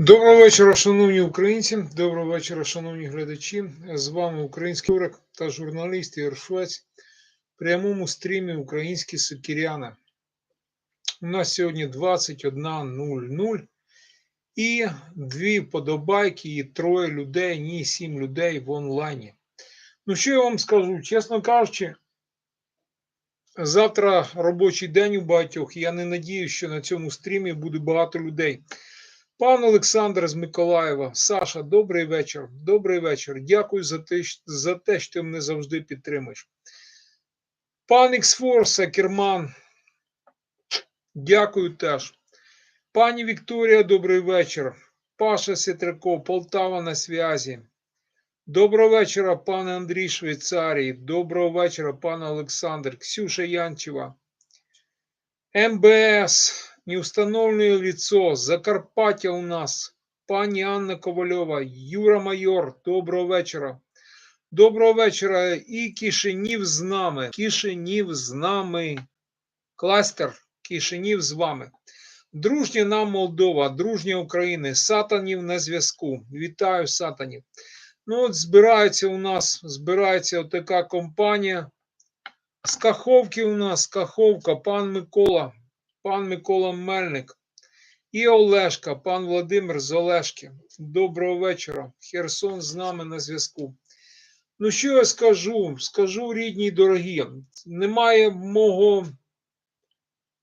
Доброго вечора, шановні українці. Доброго вечора, шановні глядачі. З вами український урок та журналіст Ігор Швець в прямому стрімі Українські сокіряни. У нас сьогодні 21.00 і дві подобайки, і троє людей, ні, сім людей в онлайні. Ну, що я вам скажу? Чесно кажучи, завтра робочий день у багатьох. Я не надію, що на цьому стрімі буде багато людей. Пан Олександр з Миколаєва, Саша, добрий вечір. Добрий вечір. Дякую за те, за те, що ти мене завжди підтримуєш. Пан Іксфорса, Керман, дякую теж. Пані Вікторія, добрий вечір. Паша Сітряков, Полтава на зв'язі. Доброго вечора, пане Андрій Швейцарії. Доброго вечора, пане Олександр. Ксюша Янчева. МБС, неустановленное лицо, Закарпаття у нас, пані Анна Ковальова, Юра Майор, доброго вечора. Доброго вечора і Кишинів з нами. Кишинів з нами. Кластер Кишинів з вами. Дружня нам Молдова, дружня України, Сатанів на зв'язку. Вітаю Сатанів. Ну от збирається у нас, збирається така компанія. З Каховки у нас Каховка, пан Микола, пан Микола Мельник і Олешка, пан Владимир з Олешки. Доброго вечора. Херсон з нами на зв'язку. Ну, що я скажу? Скажу, рідні й дорогі. Немає мого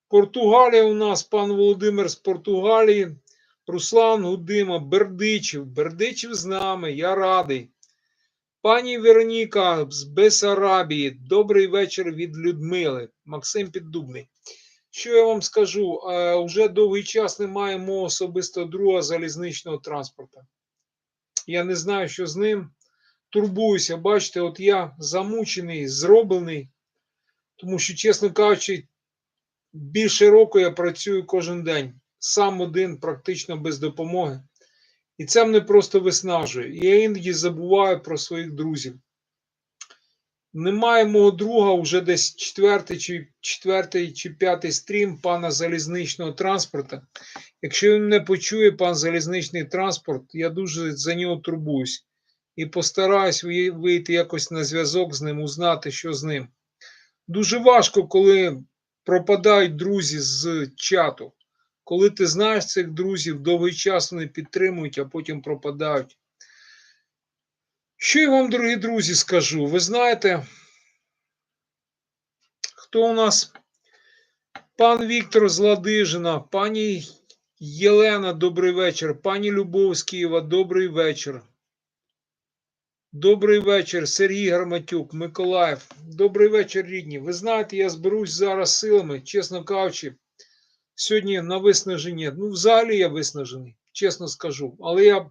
Португалія у нас, пан Володимир з Португалії, Руслан Гудима, Бердичів. Бердичів з нами, я радий. Пані Вероніка з Бесарабії, добрий вечір від Людмили, Максим Піддубний. Що я вам скажу? Уже довгий час немає мого особистого друга залізничного транспорту. Я не знаю, що з ним. Турбуюся, бачите, от я замучений, зроблений, тому що, чесно кажучи, більше року я працюю кожен день, сам один, практично без допомоги. І це мене просто виснажує. Я іноді забуваю про своїх друзів. Немає мого друга вже десь четвертий чи четвертий чи п'ятий стрім пана залізничного транспорту. Якщо він не почує пан залізничний транспорт, я дуже за нього турбуюсь і постараюсь вийти якось на зв'язок з ним, узнати, що з ним. Дуже важко, коли пропадають друзі з чату. Коли ти знаєш цих друзів, довгий час вони підтримують, а потім пропадають. Що я вам, дорогі друзі, скажу? Ви знаєте, хто у нас? Пан Віктор з Ладижина, пані Єлена, добрий вечір. Пані Любов з Києва, добрий вечір. Добрий вечір, Сергій Гарматюк, Миколаїв. Добрий вечір, рідні. Ви знаєте, я зберусь зараз силами, чесно кажучи, сьогодні на виснаження. Ну, взагалі я виснажений, чесно скажу. Але я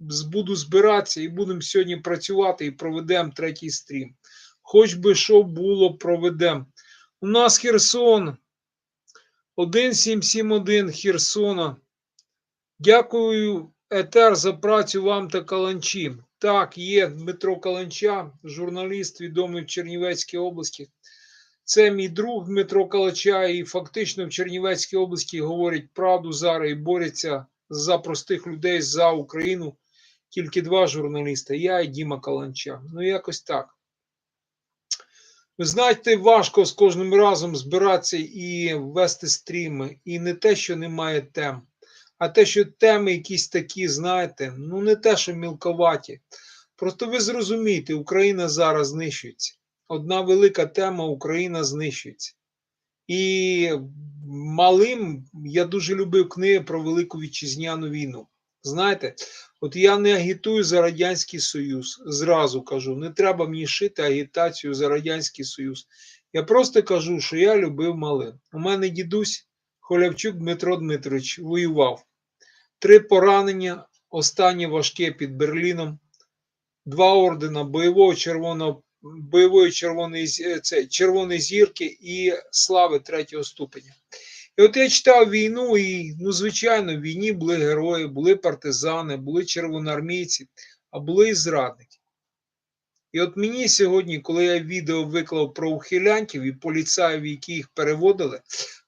буду збиратися і будемо сьогодні працювати і проведемо третій стрім. Хоч би що було, проведемо. У нас Херсон 1771 Херсона. Дякую, Етер, за працю вам та Каланчі. Так, є Дмитро Каланча, журналіст, відомий в Чернівецькій області. Це мій друг Дмитро Калача, і фактично в Чернівецькій області говорять правду зараз і борються за простих людей за Україну. Тільки два журналіста: я і Діма Каланча. Ну, якось так. Ви знаєте, важко з кожним разом збиратися і вести стріми. І не те, що немає тем, а те, що теми якісь такі, знаєте, ну не те, що мілковаті. Просто ви зрозумієте, Україна зараз знищується. Одна велика тема Україна знищується. І малим я дуже любив книги про Велику Вітчизняну війну. Знаєте, от я не агітую за Радянський Союз, зразу кажу, не треба мені шити агітацію за Радянський Союз. Я просто кажу, що я любив малим. У мене дідусь Холявчук Дмитро Дмитрович воював. Три поранення, останнє важке під Берліном, два ордена бойового червоного бойової червоної, це, червоної зірки і слави третього ступеня. І от я читав війну, і, ну, звичайно, в війні були герої, були партизани, були червоноармійці, а були і зрадники. І от мені сьогодні, коли я відео виклав про ухилянтів і поліцаїв, які їх переводили,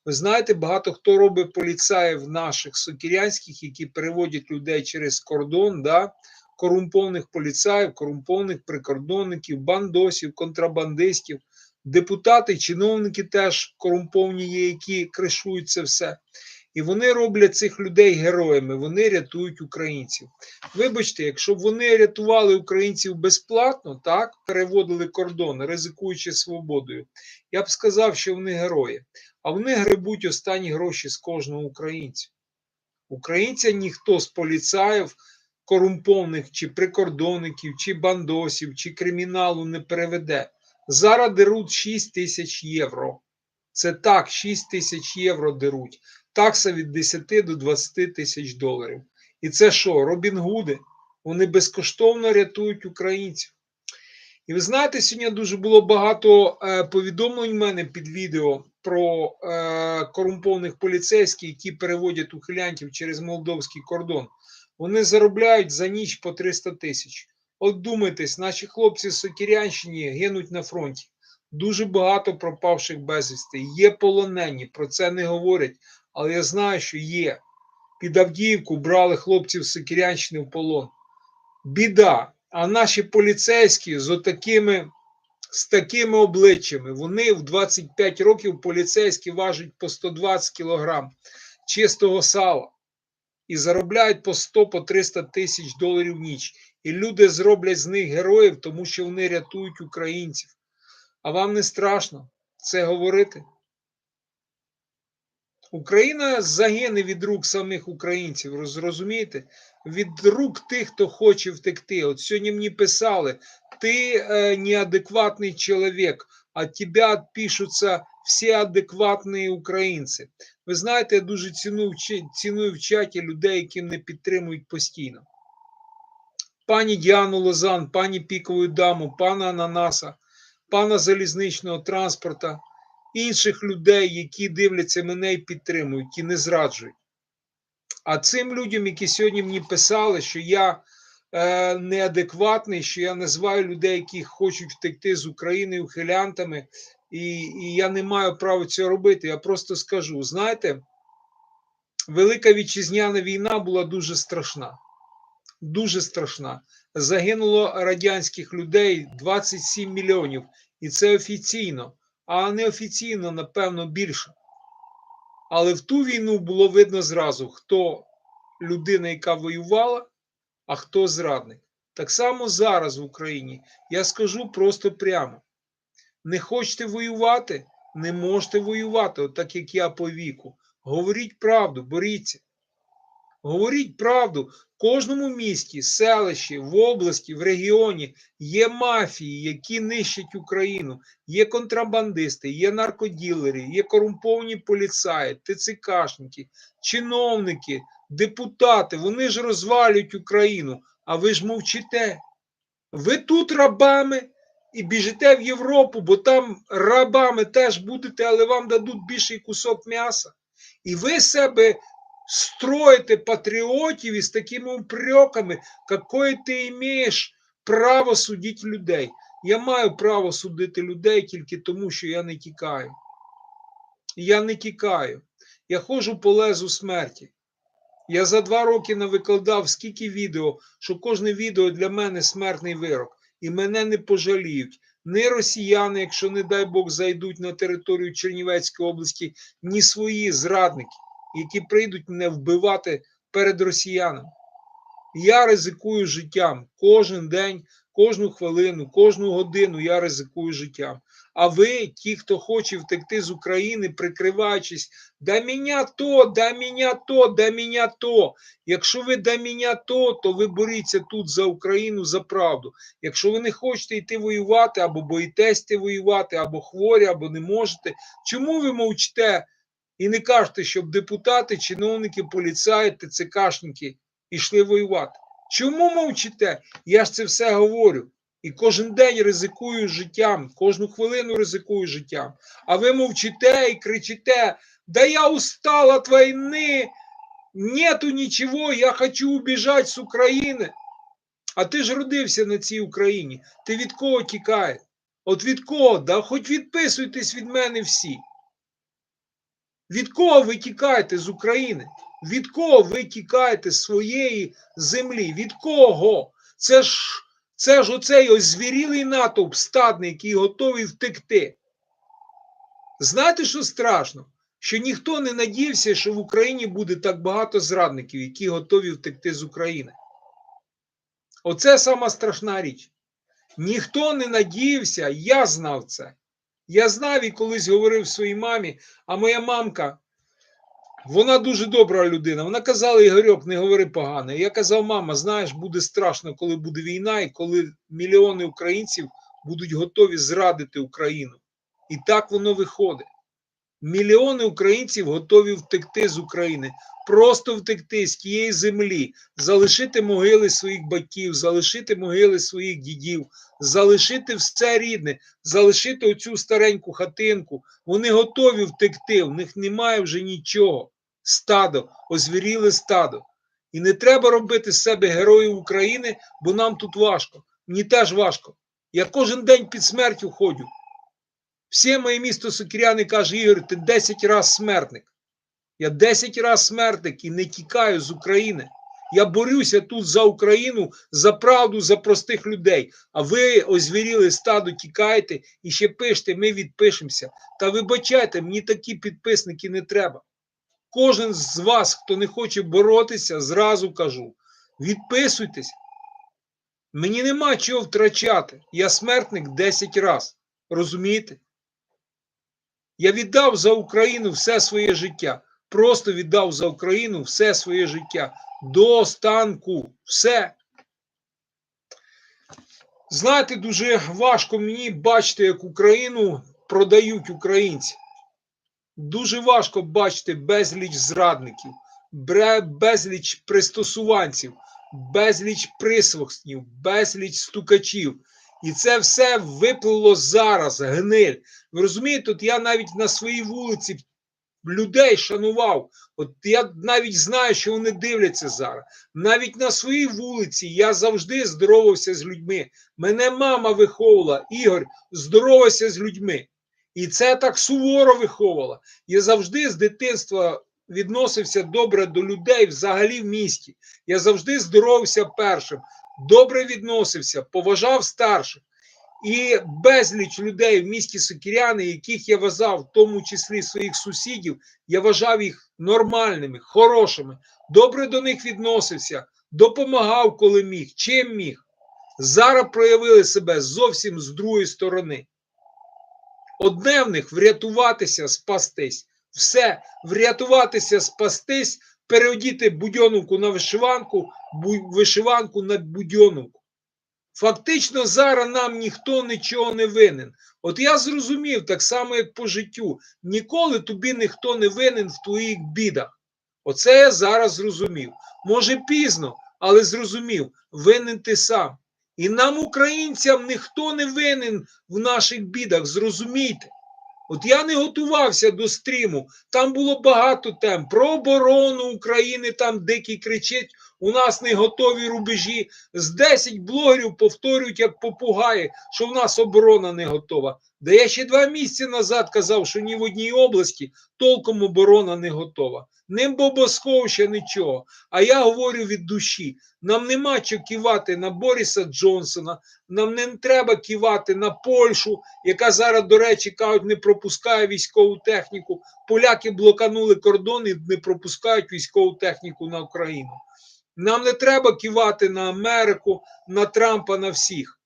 Ви знаєте, багато хто робить поліцаїв наших сокірянських, які переводять людей через кордон, да? корумпованих поліцаїв, корумпованих прикордонників, бандосів, контрабандистів, депутати, чиновники теж корумповані є, які кришують це все. І вони роблять цих людей героями, вони рятують українців. Вибачте, якщо б вони рятували українців безплатно, так, переводили кордон, ризикуючи свободою, я б сказав, що вони герої. А вони гребуть останні гроші з кожного українця. Українця ніхто з поліцаїв, корумпованих чи прикордонників, чи бандосів, чи криміналу не переведе. Зараз деруть 6 тисяч євро. Це так, 6 тисяч євро деруть. Такса від 10 до 20 тисяч доларів. І це що, Робін Гуди? Вони безкоштовно рятують українців. І ви знаєте, сьогодні дуже було багато е, повідомлень в мене під відео про е, корумпованих поліцейських, які переводять ухилянтів через молдовський кордон. Вони заробляють за ніч по 300 тисяч. От думайтесь, наші хлопці з Сокірянщині гинуть на фронті. Дуже багато пропавших безвісти. Є полонені, про це не говорять. Але я знаю, що є. Під Авдіївку брали хлопців з Сокірянщини в полон. Біда. А наші поліцейські з отакими, з такими обличчями, вони в 25 років поліцейські важать по 120 кілограм чистого сала і заробляють по 100 по 300 тисяч доларів в ніч. І люди зроблять з них героїв, тому що вони рятують українців. А вам не страшно це говорити? Україна загине від рук самих українців, розумієте? Від рук тих, хто хоче втекти. От сьогодні мені писали: ти е, неадекватний чоловік, а тебе відпишуться всі адекватні українці. Ви знаєте, я дуже ціную, ціную в чаті людей, які мене підтримують постійно. Пані Діану Лозан, пані Пікову даму, пана Ананаса, пана залізничного транспорта інших людей, які дивляться мене і підтримують, і не зраджують. А цим людям, які сьогодні мені писали, що я е, неадекватний, що я називаю людей, які хочуть втекти з України ухилянтами, і, і я не маю права цього робити. Я просто скажу: знаєте, Велика Вітчизняна війна була дуже страшна. Дуже страшна. Загинуло радянських людей 27 мільйонів, і це офіційно а неофіційно, напевно, більше. Але в ту війну було видно зразу, хто людина, яка воювала, а хто зрадник. Так само зараз в Україні я скажу просто прямо: не хочете воювати, не можете воювати, от так як я по віку. Говоріть правду, боріться. Говоріть правду, в кожному місті, селищі, в області, в регіоні є мафії, які нищать Україну, є контрабандисти, є наркоділери, є корумповані поліцаї, ТЦКшники, чиновники, депутати. Вони ж розвалюють Україну, а ви ж мовчите. Ви тут рабами і біжите в Європу, бо там рабами теж будете, але вам дадуть більший кусок м'яса. І ви себе строите патріотів із такими упреками, какое ти маєш право судити людей. Я маю право судити людей тільки тому, що я не тікаю. Я не тікаю. Я ходжу по лезу смерті. Я за два роки навикладав скільки відео, що кожне відео для мене смертний вирок. І мене не пожаліють. Ні росіяни, якщо, не дай Бог, зайдуть на територію Чернівецької області, ні свої зрадники які прийдуть мене вбивати перед росіянами. Я ризикую життям кожен день, кожну хвилину, кожну годину я ризикую життям. А ви, ті, хто хоче втекти з України, прикриваючись, да мене то, да мене то, да мене то. Якщо ви да мене то, то ви боріться тут за Україну за правду. Якщо ви не хочете йти воювати, або боїтесь воювати, або хворі, або не можете, чому ви мовчите? І не кажете, щоб депутати, чиновники, поліцаї, ТЦКшники йшли воювати. Чому мовчите? Я ж це все говорю. І кожен день ризикую життям, кожну хвилину ризикую життям. А ви мовчите і кричите: Да я устала від війни, нету нічого, я хочу убіжати з України. А ти ж родився на цій Україні. Ти від кого тікаєш? От від кого? Да хоч відписуйтесь від мене всі. Від кого ви тікаєте з України? Від кого ви тікаєте з своєї землі? Від кого? Це ж це ж оцей ось звірілий натовп стадний, який готовий втекти. Знаєте, що страшно? Що ніхто не надіявся, що в Україні буде так багато зрадників, які готові втекти з України. Оце сама страшна річ. Ніхто не надіявся, я знав це. Я знав і колись говорив своїй мамі, а моя мамка, вона дуже добра людина. Вона казала, Ігорьок, не говори погано. Я казав, мама, знаєш, буде страшно, коли буде війна, і коли мільйони українців будуть готові зрадити Україну. І так воно виходить. Мільйони українців готові втекти з України, просто втекти з тієї землі, залишити могили своїх батьків, залишити могили своїх дідів, залишити все рідне, залишити оцю стареньку хатинку. Вони готові втекти, в них немає вже нічого. Стадо, озвіріле стадо. І не треба робити з себе героїв України, бо нам тут важко. Мені теж важко. Я кожен день під смертю ходжу. Всі моє місто Сокіряни каже, Ігор, ти 10 раз смертник. Я 10 раз смертник і не тікаю з України. Я борюся тут за Україну, за правду, за простих людей. А ви озвіріли стадо, тікаєте і ще пишете, ми відпишемося. Та вибачайте, мені такі підписники не треба. Кожен з вас, хто не хоче боротися, зразу кажу: відписуйтесь. Мені нема чого втрачати. Я смертник 10 раз. Розумієте? Я віддав за Україну все своє життя. Просто віддав за Україну все своє життя. До останку. Все. Знаєте, дуже важко мені бачити, як Україну продають українці. Дуже важко бачити безліч зрадників, безліч пристосуванців, безліч присвохснів, безліч стукачів. І це все виплило зараз, гниль. Ви розумієте, от я навіть на своїй вулиці людей шанував. От я навіть знаю, що вони дивляться зараз. Навіть на своїй вулиці я завжди здоровався з людьми. Мене мама виховувала, Ігор, здоровався з людьми. І це так суворо виховувала. Я завжди з дитинства відносився добре до людей взагалі в місті. Я завжди здоровався першим, добре відносився, поважав старших. І безліч людей в місті Сокіряни, яких я вважав, в тому числі своїх сусідів, я вважав їх нормальними, хорошими, добре до них відносився, допомагав, коли міг, чим міг. Зараз проявили себе зовсім з другої сторони. Одне в них врятуватися, спастись. Все, врятуватися, спастись, переодіти будьоновку на вишиванку, вишиванку на будьоновку. Фактично, зараз нам ніхто нічого не винен. От я зрозумів, так само, як по життю, ніколи тобі ніхто не винен в твоїх бідах. Оце я зараз зрозумів. Може, пізно, але зрозумів, винен ти сам. І нам, українцям, ніхто не винен в наших бідах. Зрозумійте. От я не готувався до стріму. Там було багато тем про оборону України. Там дикий кричить: у нас не готові рубежі. З 10 блогерів повторюють, як попугаї, що в нас оборона не готова. Да я ще два місяці назад казав, що ні в одній області толком оборона не готова. Не бобосховища, нічого. А я говорю від душі: нам нема що кивати на Бориса Джонсона, нам не треба кивати на Польщу, яка зараз, до речі, кажуть, не пропускає військову техніку. Поляки блоканули кордон і не пропускають військову техніку на Україну. Нам не треба кивати на Америку, на Трампа, на всіх.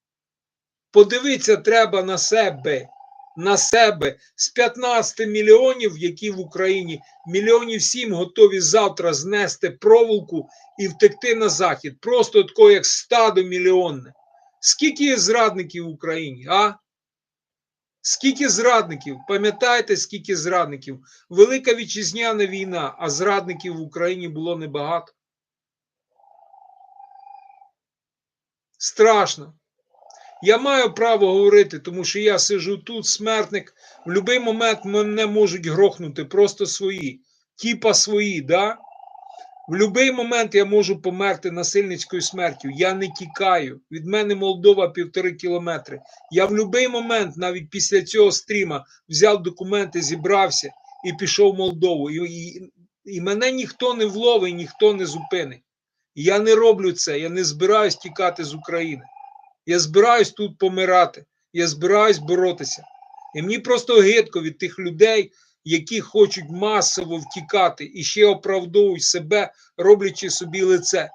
Подивитися треба на себе. На себе з 15 мільйонів, які в Україні, мільйонів сім готові завтра знести проволоку і втекти на захід. Просто тако, як стадо мільйонне. Скільки є зрадників в Україні, а? Скільки зрадників? Пам'ятаєте, скільки зрадників? Велика вітчизняна війна, а зрадників в Україні було небагато. Страшно. Я маю право говорити, тому що я сижу тут, смертник. В будь-який момент мене можуть грохнути просто свої, типа свої, да? В будь-який момент я можу померти насильницькою смертю. Я не тікаю. Від мене Молдова півтори кілометри. Я в будь-який момент, навіть після цього стріма, взяв документи, зібрався і пішов в Молдову. І, і, і мене ніхто не вловить, ніхто не зупинить. Я не роблю це, я не збираюсь тікати з України. Я збираюсь тут помирати, я збираюсь боротися. І мені просто гидко від тих людей, які хочуть масово втікати і ще оправдовують себе, роблячи собі лице.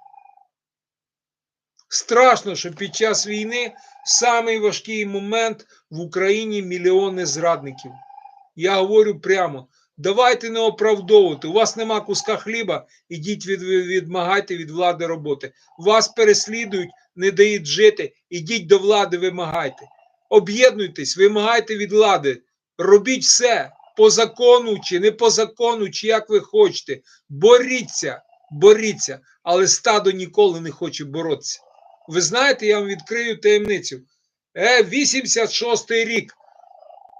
Страшно, що під час війни самий важкий момент в Україні мільйони зрадників. Я говорю прямо: давайте не оправдовувати. У вас нема куска хліба, ідіть від, відмагайте від влади роботи. Вас переслідують, не дають жити, ідіть до влади, вимагайте. Об'єднуйтесь, вимагайте від влади, робіть все по закону чи не по закону, чи як ви хочете. Боріться, боріться, але стадо ніколи не хоче боротися. Ви знаєте, я вам відкрию таємницю. Е, 86-й рік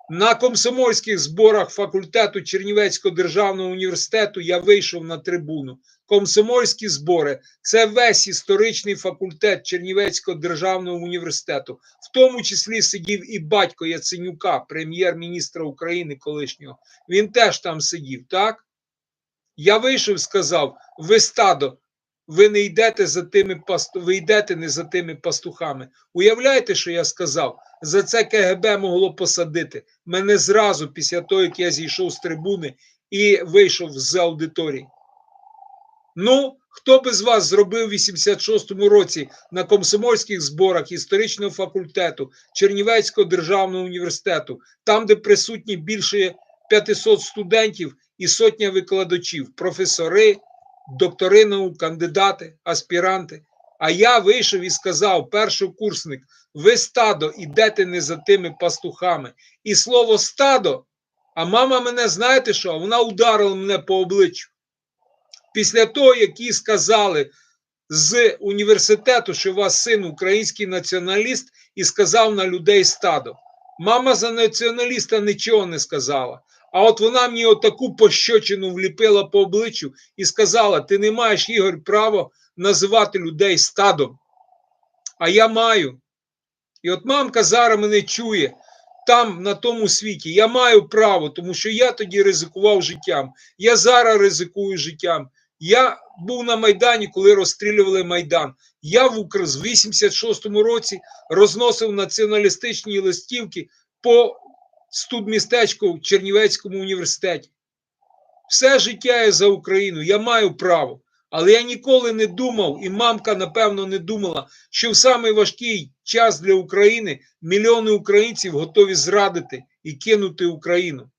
на комсомольських зборах факультету Чернівецького державного університету я вийшов на трибуну. Комсомольські збори це весь історичний факультет Чернівецького державного університету, в тому числі сидів і батько Яценюка, прем'єр-міністра України колишнього. Він теж там сидів, так? Я вийшов і сказав: ви стадо, ви не йдете за тими пасту... ви йдете не за тими пастухами. Уявляєте, що я сказав? За це КГБ могло посадити мене зразу після того, як я зійшов з трибуни і вийшов з аудиторії. Ну, хто би з вас зробив в 86-му році на комсомольських зборах історичного факультету Чернівецького державного університету, там, де присутні більше 500 студентів і сотня викладачів, професори, доктори наук, кандидати, аспіранти. А я вийшов і сказав, першокурсник, ви стадо ідете не за тими пастухами. І слово стадо, а мама мене, знаєте що? Вона ударила мене по обличчю. Після того, як їй сказали з університету, що у вас син український націоналіст, і сказав на людей стадо. Мама за націоналіста нічого не сказала. А от вона мені отаку пощочину вліпила по обличчю і сказала: ти не маєш Ігор право називати людей стадом. А я маю. І от мамка зараз мене чує там, на тому світі. Я маю право, тому що я тоді ризикував життям. Я зараз ризикую життям. Я був на Майдані, коли розстрілювали Майдан. Я в Укрз в 86-му році розносив націоналістичні листівки по студмістечку в Чернівецькому університеті. Все життя я за Україну, я маю право. Але я ніколи не думав, і мамка, напевно, не думала, що в самий важкий час для України мільйони українців готові зрадити і кинути Україну.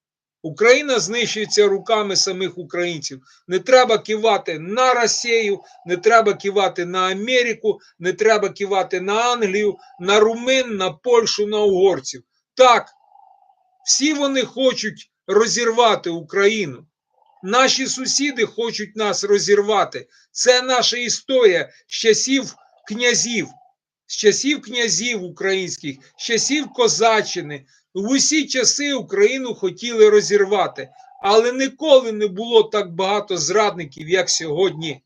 Україна знищується руками самих українців. Не треба кивати на Росію, не треба кивати на Америку, не треба кивати на Англію, на Румин, на Польщу, на угорців. Так, всі вони хочуть розірвати Україну. Наші сусіди хочуть нас розірвати. Це наша історія з часів князів, з часів князів українських, з часів Козаччини. В усі часи Україну хотіли розірвати, але ніколи не було так багато зрадників, як сьогодні.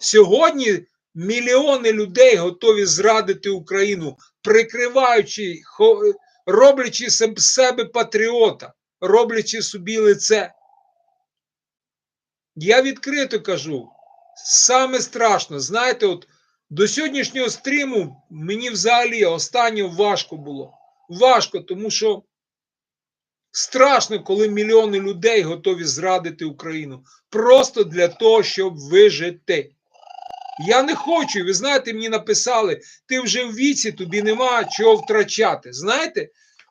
Сьогодні мільйони людей готові зрадити Україну, прикриваючи, роблячи себе патріота, роблячи собі лице. Я відкрито кажу, саме страшно, знаєте, от до сьогоднішнього стріму мені взагалі останнього важко було. Важко, тому що страшно, коли мільйони людей готові зрадити Україну. Просто для того, щоб вижити. Я не хочу, ви знаєте, мені написали, ти вже в віці, тобі нема чого втрачати. Знаєте,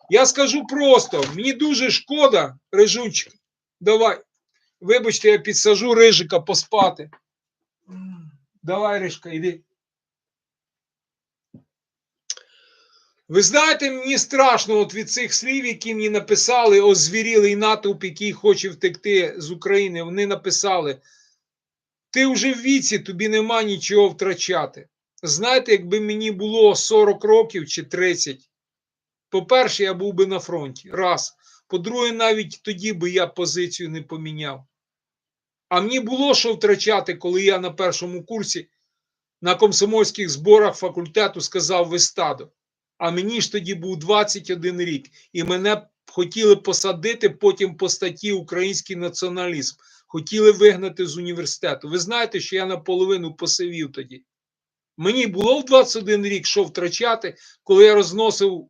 я скажу просто: мені дуже шкода, Режунчик, давай. Вибачте, я підсажу рижика поспати. Давай, Рижка, йди. Ви знаєте, мені страшно от від цих слів, які мені написали озвірілий натовп, який хоче втекти з України. Вони написали: ти вже в віці, тобі нема нічого втрачати. Знаєте, якби мені було 40 років чи 30, по-перше, я був би на фронті. Раз. По-друге, навіть тоді би я позицію не поміняв. А мені було що втрачати, коли я на першому курсі на комсомольських зборах факультету сказав ви стадо. А мені ж тоді був 21 рік, і мене хотіли посадити потім по статті Український націоналізм. Хотіли вигнати з університету. Ви знаєте, що я наполовину посивів тоді. Мені було в 21 рік, що втрачати, коли я розносив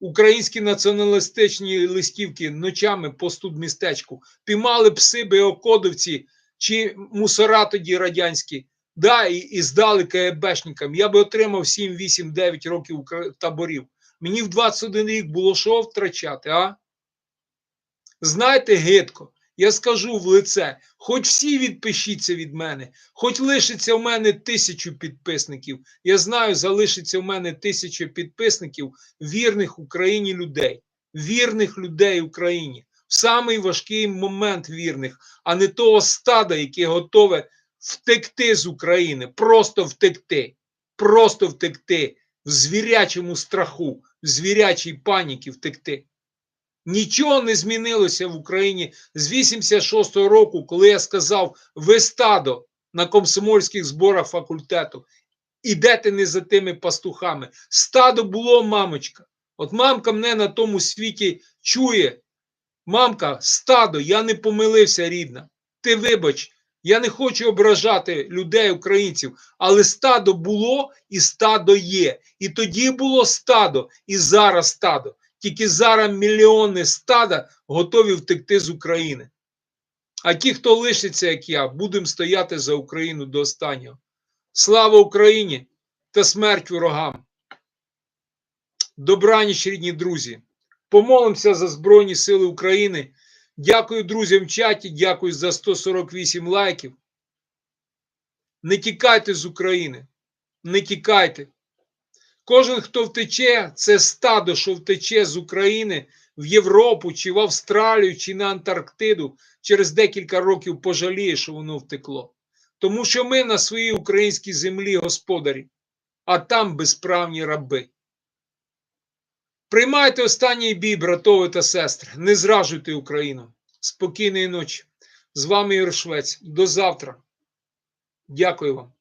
українські націоналістичні листівки ночами по студмістечку. Піймали пси Беокодовці чи мусора тоді радянські, да, і, і здали КГБшникам. Я би отримав 7, 8, 9 років таборів. Мені в 21 рік було що втрачати, а? Знаєте, гидко, я скажу в лице, хоч всі відпишіться від мене, хоч лишиться в мене тисячу підписників. Я знаю, залишиться в мене тисяча підписників вірних Україні людей, вірних людей Україні. В самий важкий момент вірних, а не того стада, яке готове втекти з України, просто втекти, просто втекти в звірячому страху, в звірячій паніки втекти. Нічого не змінилося в Україні з 86-го року, коли я сказав: ви стадо на комсомольських зборах факультету. Ідете не за тими пастухами. Стадо було мамочка. От мамка мене на тому світі чує. Мамка, стадо, я не помилився, рідна. Ти вибач, я не хочу ображати людей, українців, але стадо було і стадо є. І тоді було стадо, і зараз стадо. Тільки зараз мільйони стада готові втекти з України. А ті, хто лишиться, як я, будемо стояти за Україну до останнього. Слава Україні та смерть ворогам. Добраніч, рідні друзі. Помолимося за Збройні Сили України. Дякую друзям в чаті, дякую за 148 лайків. Не тікайте з України. Не тікайте. Кожен, хто втече, це стадо, що втече з України в Європу, чи в Австралію, чи на Антарктиду, через декілька років пожаліє, що воно втекло. Тому що ми на своїй українській землі господарі, а там безправні раби. Приймайте останній бій, братови та сестри. Не зражуйте Україну. Спокійної ночі. З вами Ігор Швець. До завтра. Дякую вам.